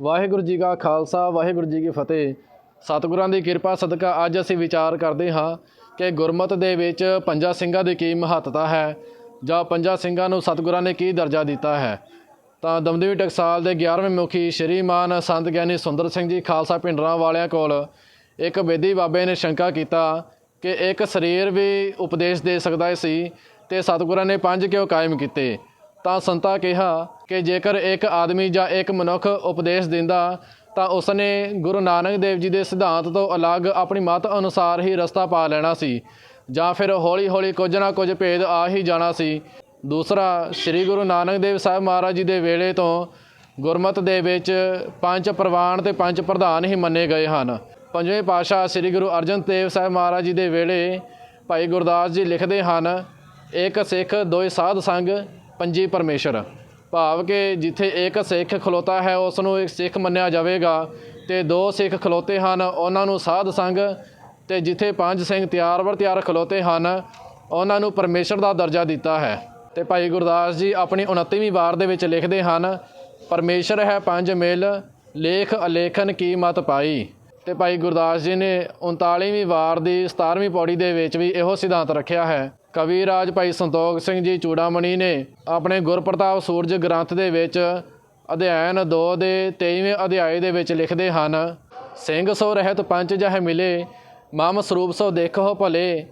ਵਾਹਿਗੁਰੂ ਜੀ ਕਾ ਖਾਲਸਾ, ਵਾਹਿਗੁਰੂ ਜੀ ਕੀ ਫਤਿਹ। ਸਤਿਗੁਰਾਂ ਦੀ ਕਿਰਪਾ, ਸਦਕਾ ਅੱਜ ਅਸੀਂ ਵਿਚਾਰ ਕਰਦੇ ਹਾਂ ਕਿ ਗੁਰਮਤ ਦੇ ਵਿੱਚ ਪੰਜਾਂ ਸਿੰਘਾਂ ਦੀ ਕੀ ਮਹੱਤਤਾ ਹੈ, ਜਾਂ ਪੰਜਾਂ ਸਿੰਘਾਂ ਨੂੰ ਸਤਿਗੁਰਾਂ ਨੇ ਕੀ ਦਰਜਾ ਦਿੱਤਾ ਹੈ। ਤਾਂ ਦਮਦਮੀ ਟਕਸਾਲ ਦੇ 11ਵੇਂ ਮੁਖੀ ਸ਼੍ਰੀਮਾਨ ਸੰਤ ਗਿਆਨੀ ਸੁੰਦਰ ਸਿੰਘ ਜੀ ਖਾਲਸਾ ਪਿੰਡਰਾਂ ਵਾਲਿਆਂ ਕੋਲ ਇੱਕ ਬੇਦੀ ਬਾਬੇ ਨੇ ਸ਼ੰਕਾ ਕੀਤਾ ਕਿ ਇੱਕ ਸਰੀਰ ਵੀ ਉਪਦੇਸ਼ ਦੇ ਸਕਦਾ ਸੀ ਤੇ ਸਤਿਗੁਰਾਂ ਨੇ ਪੰਜ ਕਿਉਂ ਕਾਇਮ ਕੀਤੇ। ਤਾਂ ਸੰਤਾ ਕਿਹਾ ਕਿ ਜੇਕਰ ਇੱਕ ਆਦਮੀ ਜਾਂ ਇੱਕ ਮਨੁੱਖ ਉਪਦੇਸ਼ ਦਿੰਦਾ ਤਾਂ ਉਸਨੇ ਗੁਰੂ ਨਾਨਕ ਦੇਵ ਜੀ ਦੇ ਸਿਧਾਂਤ ਤੋਂ ਅਲੱਗ ਆਪਣੀ ਮਤ ਅਨੁਸਾਰ ਹੀ ਰਸਤਾ ਪਾ ਲੈਣਾ ਸੀ ਜਾਂ ਫਿਰ ਹੌਲੀ-ਹੌਲੀ ਕੁਝ ਨਾ ਕੁਝ ਭੇਦ ਆ ਹੀ ਜਾਣਾ ਸੀ। ਦੂਸਰਾ, ਸ੍ਰੀ ਗੁਰੂ ਨਾਨਕ ਦੇਵ ਸਾਹਿਬ ਮਹਾਰਾਜ ਜੀ ਦੇ ਵੇਲੇ ਤੋਂ ਗੁਰਮਤ ਦੇ ਵਿੱਚ ਪੰਜ ਪ੍ਰਵਾਨ ਤੇ ਪੰਜ ਪ੍ਰਧਾਨ ਹੀ ਮੰਨੇ ਗਏ ਹਨ। ਪੰਜਵੇਂ ਪਾਤਸ਼ਾਹ ਸ੍ਰੀ ਗੁਰੂ ਅਰਜਨ ਦੇਵ ਸਾਹਿਬ ਮਹਾਰਾਜ ਜੀ ਦੇ ਵੇਲੇ ਭਾਈ ਗੁਰਦਾਸ ਜੀ ਲਿਖਦੇ ਹਨ ਇੱਕ ਸਿੱਖ ਦੋਏ ਸਾਧ ਸੰਗ ਪੰਜੀ ਪਰਮੇਸ਼ਰ। ਭਾਵ ਕਿ ਜਿੱਥੇ ਇੱਕ ਸਿੱਖ ਖਲੋਤਾ ਹੈ ਉਸ ਨੂੰ ਇੱਕ ਸਿੱਖ ਮੰਨਿਆ ਜਾਵੇਗਾ ਤੇ ਦੋ ਸਿੱਖ ਖਲੋਤੇ ਹਨ, ਉਹਨਾਂ ਨੂੰ ਸਾਧ ਸੰਗ ਤੇ ਜਿੱਥੇ ਪੰਜ ਸਿੰਘ ਤਿਆਰ ਵਰ ਤਿਆਰ ਖਲੋਤੇ ਹਨ, ਉਹਨਾਂ ਨੂੰ ਪਰਮੇਸ਼ਰ ਦਾ ਦਰਜਾ ਦਿੱਤਾ ਹੈ। ਤੇ ਭਾਈ ਗੁਰਦਾਸ ਜੀ ਆਪਣੀ 29ਵੀਂ ਵਾਰ ਦੇ ਵਿੱਚ ਲਿਖਦੇ ਹਨ, ਪਰਮੇਸ਼ਰ ਹੈ ਪੰਜ ਮਿਲ, ਲੇਖ ਅਲੇਖਨ ਕੀ ਮਤ ਪਾਈ? ਤੇ ਭਾਈ ਗੁਰਦਾਸ ਜੀ ਨੇ 39ਵੀਂ ਵਾਰ ਦੀ 17ਵੀਂ ਪੌੜੀ ਦੇ ਵਿੱਚ ਵੀ ਇਹੋ ਸਿਧਾਂਤ ਰੱਖਿਆ ਹੈ। ਕਵੀ ਰਾਜ ਭਾਈ ਸੰਤੋਖ ਸਿੰਘ ਜੀ ਚੂੜਾਮਣੀ ਨੇ ਆਪਣੇ ਗੁਰਪ੍ਰਤਾਪ ਸੂਰਜ ਗ੍ਰੰਥ ਦੇ ਵਿੱਚ ਅਧਿਐਨ 2 ਦੇ 23ਵੇਂ ਅਧਿਆਏ ਦੇ ਵਿੱਚ ਲਿਖਦੇ ਹਨ, ਸਿੰਘ ਸੋ ਰਹਿਤ ਪੰਜ ਜਹ ਮਿਲੇ, ਮਮ ਸਰੂਪ ਸੋ ਦੇਖੋ ਭਲੇ,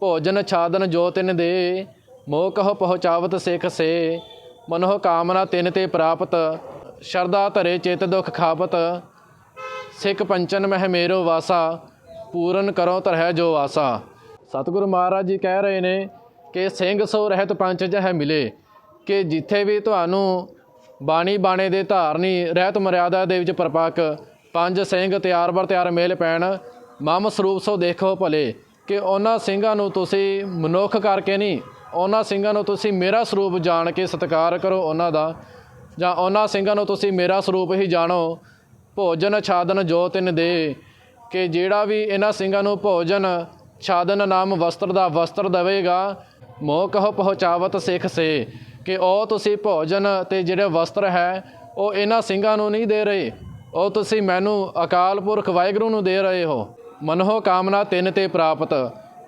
ਭੋਜਨ ਛਾਦਨ ਜੋ ਤਿਨ ਦੇ, ਮੋਹ ਕਹੋ ਪਹੁੰਚਾਵਤ ਸਿੱਖ ਸੇ, ਮਨੋਹ ਕਾਮਨਾ ਤਿਨ ਤੇ ਪ੍ਰਾਪਤ ਸ਼ਰਦਾ ਧਰੇ ਚਿਤ ਦੁਖ ਖਾਪਤ ਸਿੱਖ ਪੰਚਨ ਮਹਿ ਮੇਰੋ ਵਾਸਾ, ਪੂਰਨ ਕਰੋ ਤਰਹਿ ਜੋ ਆਸਾ। ਸਤਿਗੁਰੂ ਮਹਾਰਾਜ ਜੀ ਕਹਿ ਰਹੇ ਨੇ ਕਿ ਸਿੰਘ ਸੋ ਰਹਿਤ ਪੰਚ ਜਹ ਮਿਲੇ, ਕਿ ਜਿੱਥੇ ਵੀ ਤੁਹਾਨੂੰ ਬਾਣੀ ਬਾਣੇ ਦੇ ਧਾਰਨੀ ਰਹਿਤ ਮਰਿਆਦਾ ਦੇ ਵਿੱਚ ਪਰਪੱਕ ਪੰਜ ਸਿੰਘ ਤਿਆਰ ਬਰ ਤਿਆਰ ਮੇਲ ਪੈਣ, ਮਮ ਸਰੂਪ ਸੋ ਦੇਖੋ ਭਲੇ। ਕਿ ਉਹਨਾਂ ਸਿੰਘਾਂ ਨੂੰ ਤੁਸੀਂ ਮਨੁੱਖ ਕਰਕੇ ਨਹੀਂ, ਉਹਨਾਂ ਸਿੰਘਾਂ ਨੂੰ ਤੁਸੀਂ ਮੇਰਾ ਸਰੂਪ ਜਾਣ ਕੇ ਸਤਿਕਾਰ ਕਰੋ ਉਹਨਾਂ ਦਾ, ਜਾਂ ਉਹਨਾਂ ਸਿੰਘਾਂ ਨੂੰ ਤੁਸੀਂ ਮੇਰਾ ਸਰੂਪ ਹੀ ਜਾਣੋ। ਭੋਜਨ ਛਾਦਨ ਜੋ ਤਿਨ ਦੇ, ਕਿ ਜਿਹੜਾ ਵੀ ਇਹਨਾਂ ਸਿੰਘਾਂ ਨੂੰ ਭੋਜਨ ਛਾਦਨ ਨਾਮ ਵਸਤਰ ਦਾ ਵਸਤਰ ਦੇਵੇਗਾ, ਮੋਹ ਕਹੋ ਪਹੁੰਚਾਵਤ ਸਿੱਖ ਸੇ, ਕਿ ਉਹ ਤੁਸੀਂ ਭੋਜਨ ਤੇ ਜਿਹੜੇ ਵਸਤਰ ਹੈ, ਉਹ ਇਹਨਾਂ ਸਿੰਘਾਂ ਨੂੰ ਨਹੀਂ ਦੇ ਰਹੇ। ਉਹ ਤੁਸੀਂ ਮੈਨੂੰ ਅਕਾਲ ਪੁਰਖ ਵਾਹਿਗੁਰੂ ਨੂੰ ਦੇ ਰਹੇ ਹੋ। ਮਨੋ ਕਾਮਨਾ ਤਿੰਨ ਤੇ ਪ੍ਰਾਪਤ,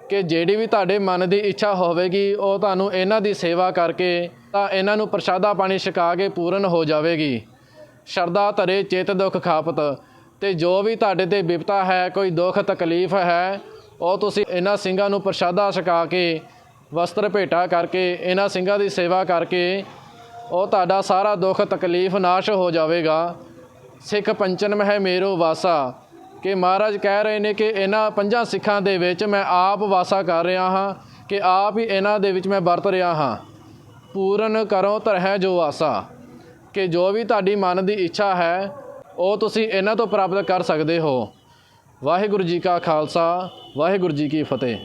ਕਿ ਜਿਹੜੀ ਵੀ ਤੁਹਾਡੇ ਮਨ ਦੀ ਇੱਛਾ ਹੋਵੇਗੀ, ਉਹ ਤੁਹਾਨੂੰ ਇਹਨਾਂ ਦੀ ਸੇਵਾ ਕਰਕੇ, ਤਾਂ ਇਹਨਾਂ ਨੂੰ ਪ੍ਰਸ਼ਾਦਾ ਪਾਣੀ ਛਕਾ ਕੇ ਪੂਰਨ ਹੋ ਜਾਵੇਗੀ। ਸ਼ਰਦਾ ਧਰੇ, ਚੇਤ ਦੁਖ ਖਾਪਤ। ਤੇ ਜੋ ਵੀ ਤੁਹਾਡੇ ਤੇ ਵਿਪਤਾ ਹੈ, ਕੋਈ ਦੁੱਖ ਤਕਲੀਫ ਹੈ, ਉਹ ਤੁਸੀਂ ਇਹਨਾਂ ਸਿੰਘਾਂ ਨੂੰ ਪ੍ਰਸ਼ਾਦਾ ਛਕਾ ਕੇ, ਵਸਤਰ ਭੇਟਾ ਕਰਕੇ, ਇਹਨਾਂ ਸਿੰਘਾਂ ਦੀ ਸੇਵਾ ਕਰਕੇ, ਉਹ ਤੁਹਾਡਾ ਸਾਰਾ ਦੁੱਖ ਤਕਲੀਫ ਨਾਸ਼ ਹੋ ਜਾਵੇਗਾ। ਸਿੱਖ ਪੰਚਨ ਹੈ ਮੇਰੋ ਵਾਸਾ। ਕਿ ਮਹਾਰਾਜ ਕਹਿ ਰਹੇ ਨੇ ਕਿ ਇਹਨਾਂ ਪੰਜਾਂ ਸਿੱਖਾਂ ਦੇ ਵਿੱਚ ਮੈਂ ਆਪ ਵਾਸਾ ਕਰ ਰਿਹਾ ਹਾਂ, ਕਿ ਆਪ ਹੀ ਇਹਨਾਂ ਦੇ ਵਿੱਚ ਮੈਂ ਵਰਤ ਰਿਹਾ ਹਾਂ। ਪੂਰਨ ਕਰੋ ਤਰਹਿ ਜੋ ਆਸਾ। ਕਿ ਜੋ ਵੀ ਤੁਹਾਡੀ ਮਨ ਦੀ ਇੱਛਾ ਹੈ, ਉਹ ਤੁਸੀਂ ਇਹਨਾਂ ਤੋਂ ਪ੍ਰਾਪਤ ਕਰ ਸਕਦੇ ਹੋ। ਵਾਹਿਗੁਰੂ ਜੀ ਕਾ ਖਾਲਸਾ, ਵਾਹਿਗੁਰੂ ਜੀ ਕੀ ਫਤਿਹ।